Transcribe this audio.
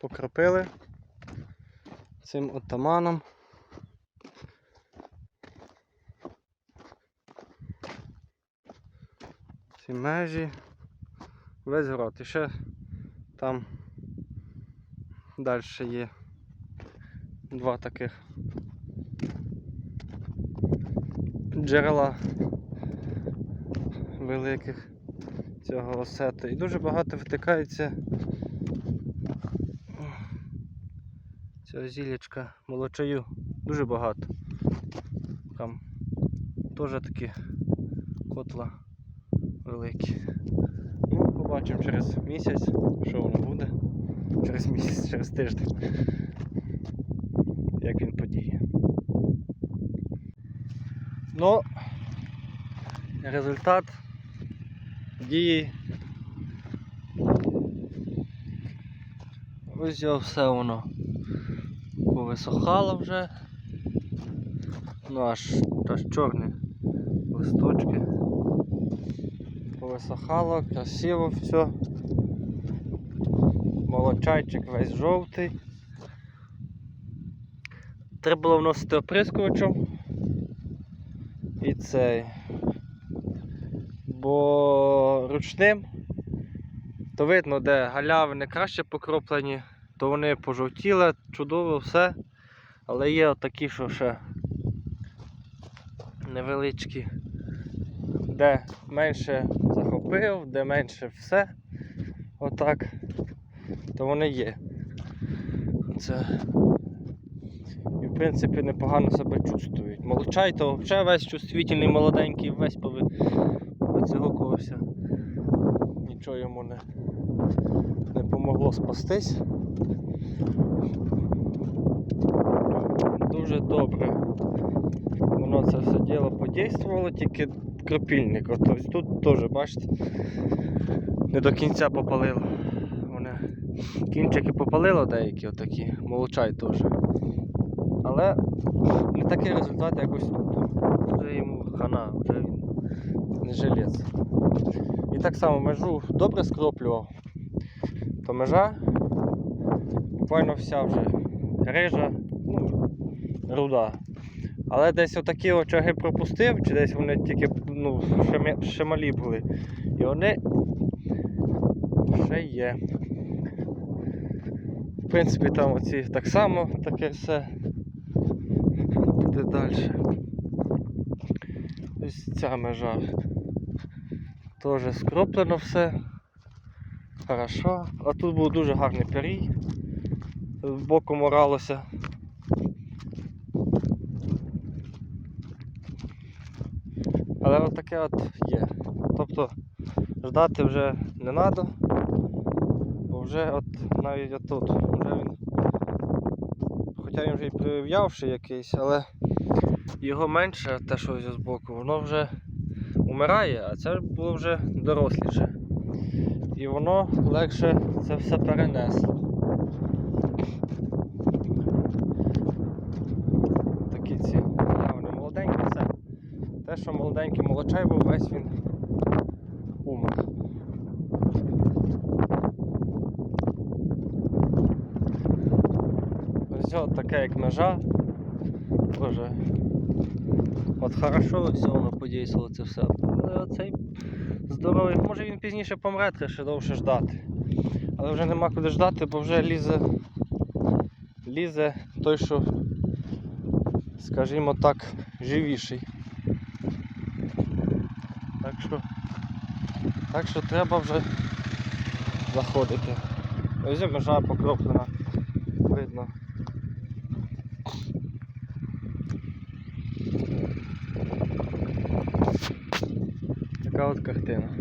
покропили цим отаманом. Ці межі. Весь город. І ще там далі є два таких джерела великих цього осету. І дуже багато втикається цього зілячка молочаю. Дуже багато. Там теж такі котла великі. Ну, побачимо через місяць, що воно буде. Через місяць, через тиждень. Як він подіє. Ну, результат дії. Ось все воно повисохало вже. Ну аж, аж чорні листочки. Повисохало, красиво все. Молочайчик весь жовтий. Треба було вносити оприскувачем. І цей. Бо ручним, то видно, де галявини краще покроплені, то вони пожовтіли, чудово все. Але є отакі, що ще невеличкі, де менше захопив, де менше все. Отак. То вони є. Це. І в принципі непогано себе чувствують. Молочай то взагалі весь чувствительний, молоденький, весь пови... Нічого йому не, не помогло спастись. Дуже добре. Воно це все діло подействувало, тільки кропільник. От ось тут теж, бачите, не до кінця попалило. Вони кінчики попалило деякі отакі, молочай теж. Але не такий результат, як ось тут. Вже йому хана, вже він не жилець. І так само межу добре скроплював, то межа буквально вся вже рижа, ну, руда. Але десь отакі очаги пропустив, чи десь вони тільки ну, ще, малі були. І вони ще є. В принципі, там оці так само таке все. Туди далі. Ось ця межа. Теж скроплено все. Хорошо. А тут був дуже гарний перій. З боку моралося. Але от таке от є. Тобто ждати вже не треба, бо вже от навіть отут вже він. Хоча він вже і прив'явший якийсь, але його менше, те, що з боку, воно вже умирає, а це було вже доросліше. І воно легше це все перенесло. Такі ці вони молоденькі, все. Те, що молоденький молочай був, весь він умер. Ось таке як межа. Боже. От хорошо все воно подійствувало це все. Але оцей здоровий, може він пізніше помре, треба ще довше ждати. Але вже нема куди ждати, бо вже лізе. Лізе той, що, скажімо так, живіший. Що, так що треба вже заходити. Ось межа покроплена, видно. Така от картина.